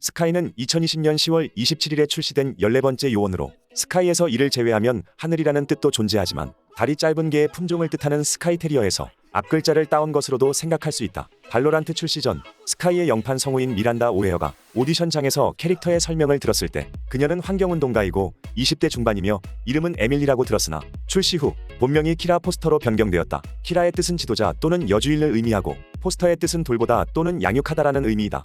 스카이는 2020년 10월 27일에 출시된 14번째 요원으로 스카이에서 이를 제외하면 하늘이라는 뜻도 존재하지만 다리 짧은 개의 품종을 뜻하는 스카이 테리어에서 앞글자를 따온 것으로도 생각할 수 있다. 발로란트 출시 전 스카이의 영판 성우인 미란다 오레어가 오디션장에서 캐릭터의 설명을 들었을 때 그녀는 환경운동가이고 20대 중반이며 이름은 에밀리라고 들었으나 출시 후 본명이 키라 포스터로 변경되었다. 키라의 뜻은 지도자 또는 여주인을 의미하고 포스터의 뜻은 돌보다 또는 양육하다라는 의미이다.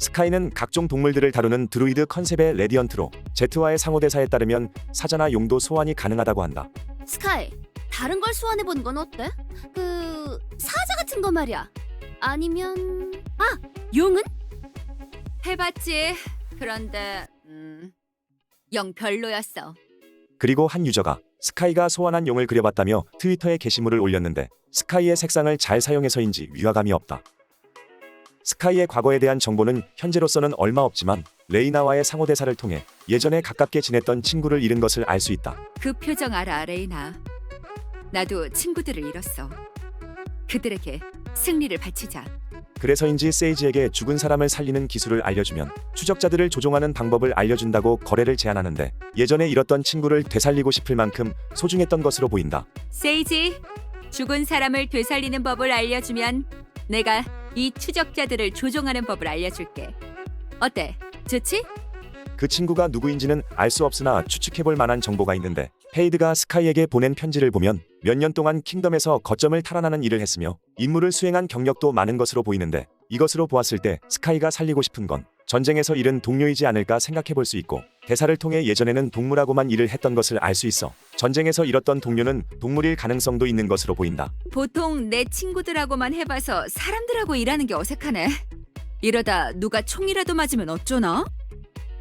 스카이는 각종 동물들을 다루는 드루이드 컨셉의 레디언트로 제트와의 상호대사에 따르면 사자나 용도 소환이 가능하다고 한다. 스카이, 다른 걸 소환해 보는 건 어때? 그 사자 같은 거 말이야. 아니면 아, 용은? 해봤지. 그런데 음, 영 별로였어. 그리고 한 유저가 스카이가 소환한 용을 그려봤다며 트위터에 게시물을 올렸는데 스카이의 색상을 잘 사용해서인지 위화감이 없다. 스카이의 과거에 대한 정보는 현재로서는 얼마 없지만 레이나와의 상호대사를 통해 예전에 가깝게 지냈던 친구를 잃은 것을 알 수 있다. 그 표정 알아, 레이나. 나도 친구들을 잃었어. 그들에게 승리를 바치자. 그래서인지 세이지에게 죽은 사람을 살리는 기술을 알려주면 추적자들을 조종하는 방법을 알려준다고 거래를 제안하는데 예전에 잃었던 친구를 되살리고 싶을 만큼 소중했던 것으로 보인다. 세이지, 죽은 사람을 되살리는 법을 알려주면 내가 이 추적자들을 조종하는 법을 알려줄게. 어때? 좋지? 그 친구가 누구인지는 알 수 없으나 추측해볼 만한 정보가 있는데 페이드가 스카이에게 보낸 편지를 보면 몇 년 동안 킹덤에서 거점을 탈환하는 일을 했으며 임무를 수행한 경력도 많은 것으로 보이는데 이것으로 보았을 때 스카이가 살리고 싶은 건 전쟁에서 잃은 동료이지 않을까 생각해 볼 수 있고 대사를 통해 예전에는 동물하고만 일을 했던 것을 알 수 있어 전쟁에서 잃었던 동료는 동물일 가능성도 있는 것으로 보인다. 보통 내 친구들하고만 해봐서 사람들하고 일하는 게 어색하네. 이러다 누가 총이라도 맞으면 어쩌나?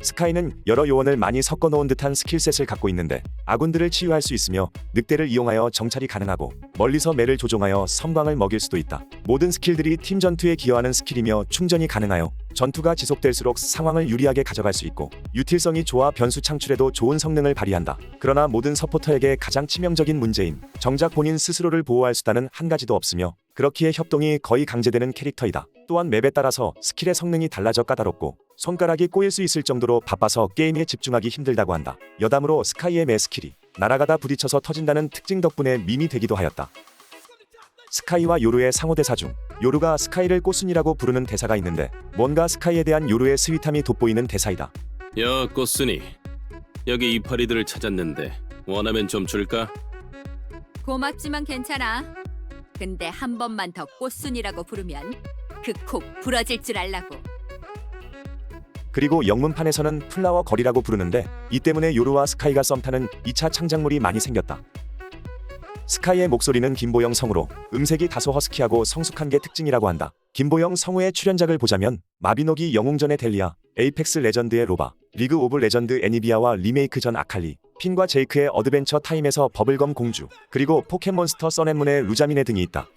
스카이는 여러 요원을 많이 섞어 놓은 듯한 스킬셋을 갖고 있는데 아군들을 치유할 수 있으며 늑대를 이용하여 정찰이 가능하고 멀리서 매를 조종하여 섬광을 먹일 수도 있다. 모든 스킬들이 팀 전투에 기여하는 스킬이며 충전이 가능하여 전투가 지속될수록 상황을 유리하게 가져갈 수 있고 유틸성이 좋아 변수 창출에도 좋은 성능을 발휘한다. 그러나 모든 서포터에게 가장 치명적인 문제인 정작 본인 스스로를 보호할 수단은 한 가지도 없으며 그렇기에 협동이 거의 강제되는 캐릭터이다. 또한 맵에 따라서 스킬의 성능이 달라져 까다롭고 손가락이 꼬일 수 있을 정도로 바빠서 게임에 집중하기 힘들다고 한다. 여담으로 스카이의 매 스킬이 날아가다 부딪혀서 터진다는 특징 덕분에 밈이 되기도 하였다. 스카이와 요루의 상호대사 중 요루가 스카이를 꼬순이라고 부르는 대사가 있는데 뭔가 스카이에 대한 요루의 스윗함이 돋보이는 대사이다. 야 꽃순이 여기 이파리들을 찾았는데 원하면 좀 줄까? 고맙지만 괜찮아. 근데 한 번만 더 꽃순이라고 부르면 그 콕 부러질 줄 알라고. 그리고 영문판에서는 플라워 거리라고 부르는데 이 때문에 요루와 스카이가 썸타는 2차 창작물이 많이 생겼다. 스카이의 목소리는 김보영 성우로 음색이 다소 허스키하고 성숙한 게 특징이라고 한다. 김보영 성우의 출연작을 보자면 마비노기 영웅전의 델리아, 에이펙스 레전드의 로바, 리그 오브 레전드 애니비아와 리메이크 전 아칼리, 핀과 제이크의 어드벤처 타임에서 버블검 공주, 그리고 포켓몬스터 써낸문의 루자미네 등이 있다.